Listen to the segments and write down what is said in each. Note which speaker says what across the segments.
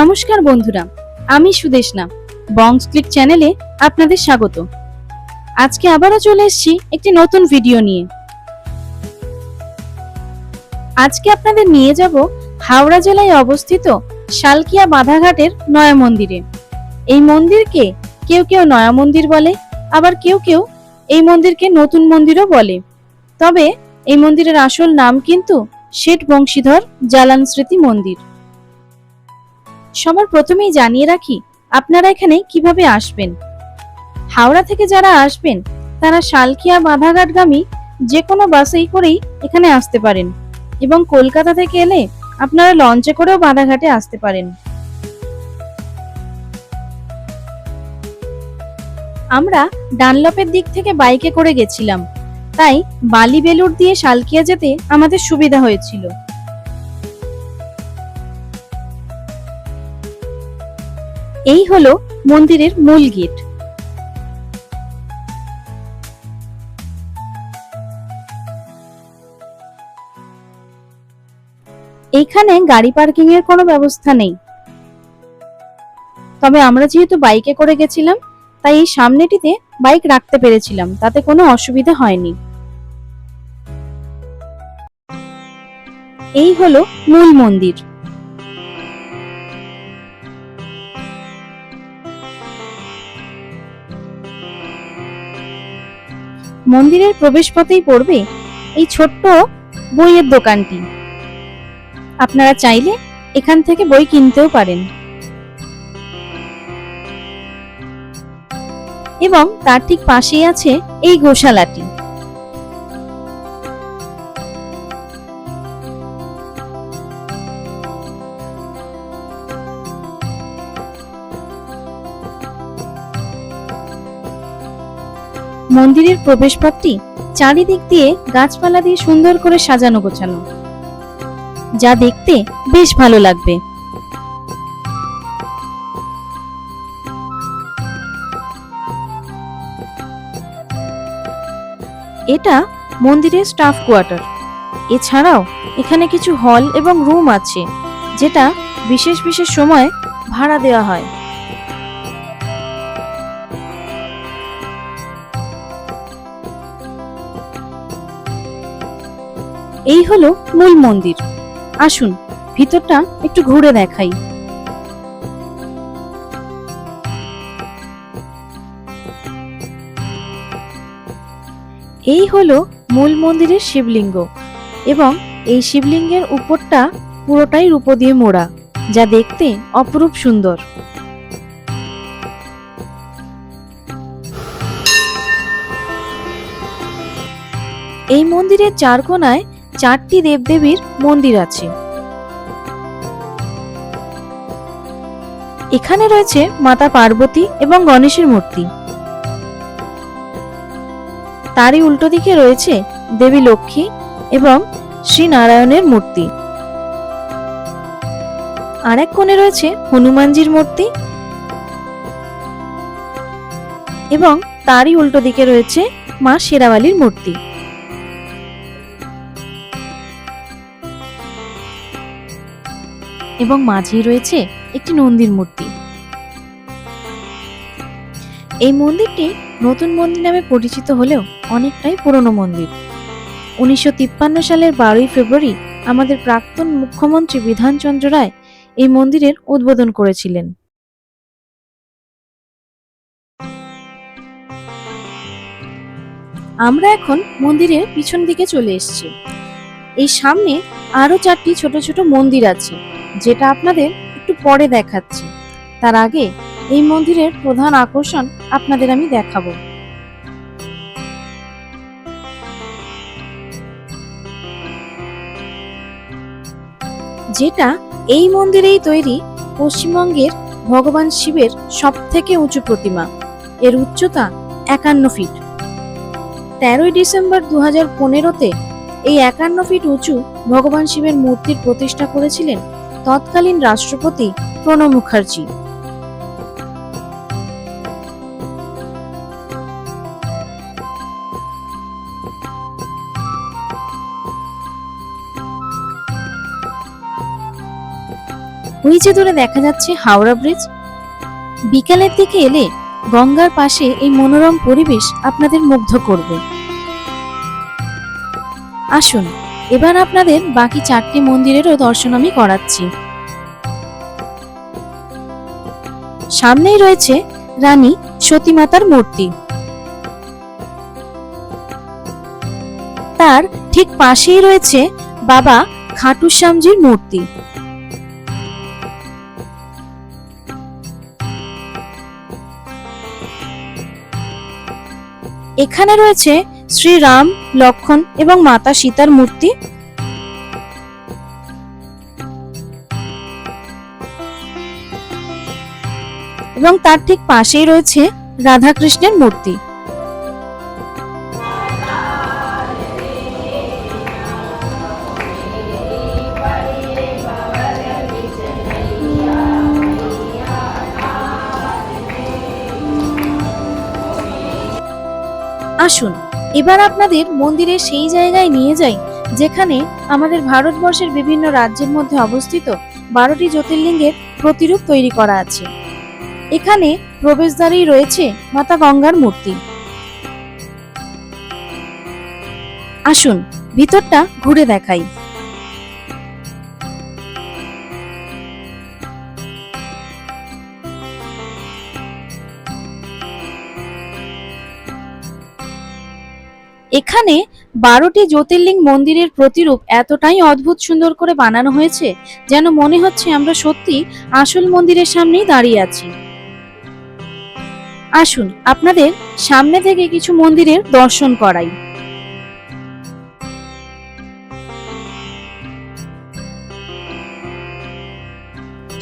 Speaker 1: নমস্কার বন্ধুরা, আমি সুদেশনা বংস ক্লিক চ্যানেলে আপনাদের স্বাগত। আজকে আবারও চলে এসেছি একটি নতুন ভিডিও নিয়ে। আজকে আপনাদের নিয়ে যাব হাওড়া জেলায় অবস্থিত শালকিয়া বাধাঘাটের নয়া মন্দিরে। এই মন্দিরকে কেউ কেউ নয়া মন্দির বলে, আবার কেউ কেউ এই মন্দিরকে নতুন মন্দিরও বলে। তবে এই মন্দিরের আসল নাম কিন্তু শেঠ বংশীধর জালান স্মৃতি মন্দির। সবার প্রথমেই জানিয়ে রাখি, আপনারা এখানে কীভাবে আসবেন। হাওড়া থেকে যারা আসবেন, তারা শালকিয়া বাধাঘাটগামী যে কোনো বাসেই করেই এখানে আসতে পারেন এবং কলকাতা থেকে এলে আপনারা লঞ্চে করেও বাধাঘাটে আসতে পারেন। আমরা ডানলপের দিক থেকে বাইকে করে গেছিলাম, তাই বালি বেলুর দিয়ে শালকিয়া যেতে আমাদের সুবিধা হয়েছিল। এই হলো মন্দিরের মূল গেট। এইখানে গাড়ি পার্কিং এর কোনো ব্যবস্থা নেই। তবে আমরা যেহেতু বাইকে করে গেছিলাম, তাই এই সামনেটিতে বাইক রাখতে পেরেছিলাম, তাতে কোনো অসুবিধা হয়নি। এই হলো মূল মন্দির। মন্দিরের প্রবেশপথেই পড়বে এই ছোট্ট বইয়ের দোকানটি। আপনারা চাইলে এখান থেকে বই কিনতেও পারেন। এবং তার ঠিক পাশেই আছে এই গোশালাটি। মন্দিরের প্রবেশপথটি চারিদিক দিয়ে গাছপালা দিয়ে সুন্দর করে সাজানো গোছানো। যা দেখতে বেশ ভালো লাগবে। এটা মন্দিরের স্টাফ কোয়ার্টার। এছাড়াও এখানে কিছু হল এবং রুম আছে, যেটা বিশেষ বিশেষ সময় ভাড়া দেওয়া হয়। এই হলো মূল মন্দির। আসুন, ভিতরটা একটু ঘুরে দেখাই। এই হলো মূল মন্দিরের শিবলিঙ্গ এবং এই শিবলিঙ্গের উপরটা পুরোটাই রূপো দিয়ে মোড়া, যা দেখতে অপরূপ সুন্দর। এই মন্দিরের চার কোনায় চারটি দেবদেবীর মন্দির আছে। এখানে রয়েছে মাতা পার্বতী এবং গণেশের মূর্তি। তারই উল্টো দিকে রয়েছে দেবী লক্ষ্মী এবং শ্রী নারায়ণের মূর্তি। আর এক কোণে রয়েছে হনুমানজির মূর্তি এবং তারই উল্টো দিকে রয়েছে মা শেরাওয়ালির মূর্তি। এবং মাঝেই রয়েছে একটি নন্দীর মূর্তি। এই মন্দিরটি নতুন মন্দির নামে পরিচিত হলেও অনেকটাই পুরনো মন্দির। উনিশশো তিপ্পান্ন সালের বারোই ফেব্রুয়ারি আমাদের প্রাক্তন মুখ্যমন্ত্রী বিধানচন্দ্র রায় এই মন্দিরের উদ্বোধন করেছিলেন। আমরা এখন মন্দিরের পিছন দিকে চলে এসেছি। এই সামনে আরও চারটি ছোট ছোট মন্দির আছে। যেটা আপনাদের একটু পরে দেখাচ্ছি। তার আগে এই মন্দিরের প্রধান আকর্ষণ আপনাদের আমি দেখাবো। যেটা এই মন্দিরেই তৈরি পশ্চিমবঙ্গের ভগবান শিবের সব থেকে উঁচু প্রতিমা। এর উচ্চতা একান্ন ফিট। তেরোই ডিসেম্বর দু হাজার পনেরোতে এই একান্ন ফিট উঁচু ভগবান শিবের মূর্তির প্রতিষ্ঠা করেছিলেন তৎকালীন রাষ্ট্রপতি প্রণব মুখার্জি। ওই যে দূরে দেখা যাচ্ছে হাওড়া ব্রিজ। বিকালের দিকে এলে গঙ্গার পাশে এই মনোরম পরিবেশ আপনাদের মুগ্ধ করবে। আসুন। এবার আপনাদের বাকি চারটি মন্দিরেরও দর্শন আমি করাচ্ছি। সামনেই রয়েছে রানী সতীমাতার মূর্তি। তার ঠিক পাশেই রয়েছে বাবা খাটু শ্যামজির মূর্তি। এখানে রয়েছে শ্রীরাম লক্ষণ এবং মাতা সীতার মূর্তি। এবং তার ঠিক পাশেই রয়েছে রাধাকৃষ্ণের মূর্তি। আসুন। এবার আপনাদের মন্দিরের সেই জায়গায় নিয়ে যাই, যেখানে আমাদের ভারতবর্ষের বিভিন্ন রাজ্যের মধ্যে অবস্থিত বারোটি জ্যোতির্লিঙ্গের প্রতিরূপ তৈরি করা আছে। এখানে প্রবেশদ্বারেই রয়েছে মাতা গঙ্গার মূর্তি। আসুন, ভিতরটা ঘুরে দেখাই। এখানে বারোটি জ্যোতির্লিঙ্গ মন্দিরের প্রতিরূপ এতটাই অদ্ভুত সুন্দর করে বানানো হয়েছে যেন মনে হচ্ছে আমরা সত্যি আসল মন্দিরের সামনেই দাঁড়িয়ে আছি। আসুন, আপনাদের সামনে থেকে কিছু মন্দিরের দর্শন করাই।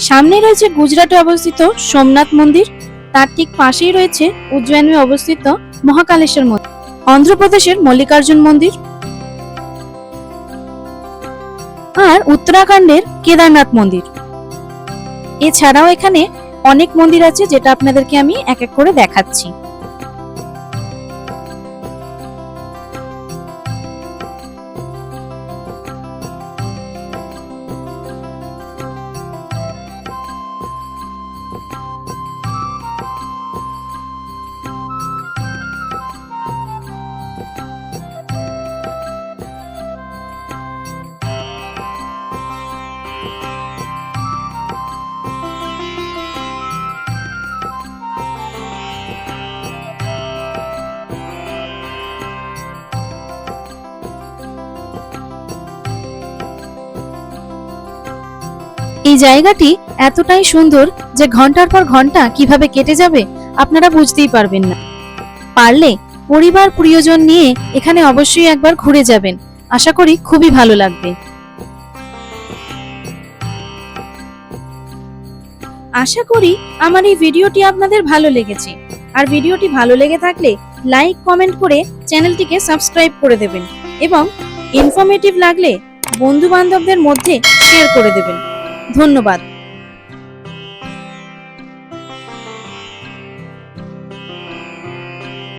Speaker 1: সামনে রয়েছে গুজরাটে অবস্থিত সোমনাথ মন্দির, তার ঠিক পাশেই রয়েছে উজ্জয়িনে অবস্থিত মহাকালেশ্বর মন্দির। অন্ধ্রপ্রদেশের মল্লিকার্জুন মন্দির আর উত্তরাখণ্ডের কেদারনাথ মন্দির। এছাড়াও এখানে অনেক মন্দির আছে যেটা আপনাদেরকে আমি এক এক করে দেখাচ্ছি। এই জায়গাটি এতটাই সুন্দর যে ঘণ্টার পর ঘণ্টা কীভাবে কেটে যাবে আপনারা বুঝতেই পারবেন না। পারলে পরিবার, প্রিয়জন নিয়ে এখানে অবশ্যই একবার ঘুরে যাবেন। আশা করি খুবই ভালো লাগবে। আশা করি আমার এই ভিডিওটি আপনাদের ভালো লেগেছে। আর ভিডিওটি ভালো লেগে থাকলে লাইক, কমেন্ট করে চ্যানেলটিকে সাবস্ক্রাইব করে দেবেন এবং ইনফরমেটিভ লাগলে বন্ধু বান্ধবদের মধ্যে শেয়ার করে দেবেন। ধন্যবাদ।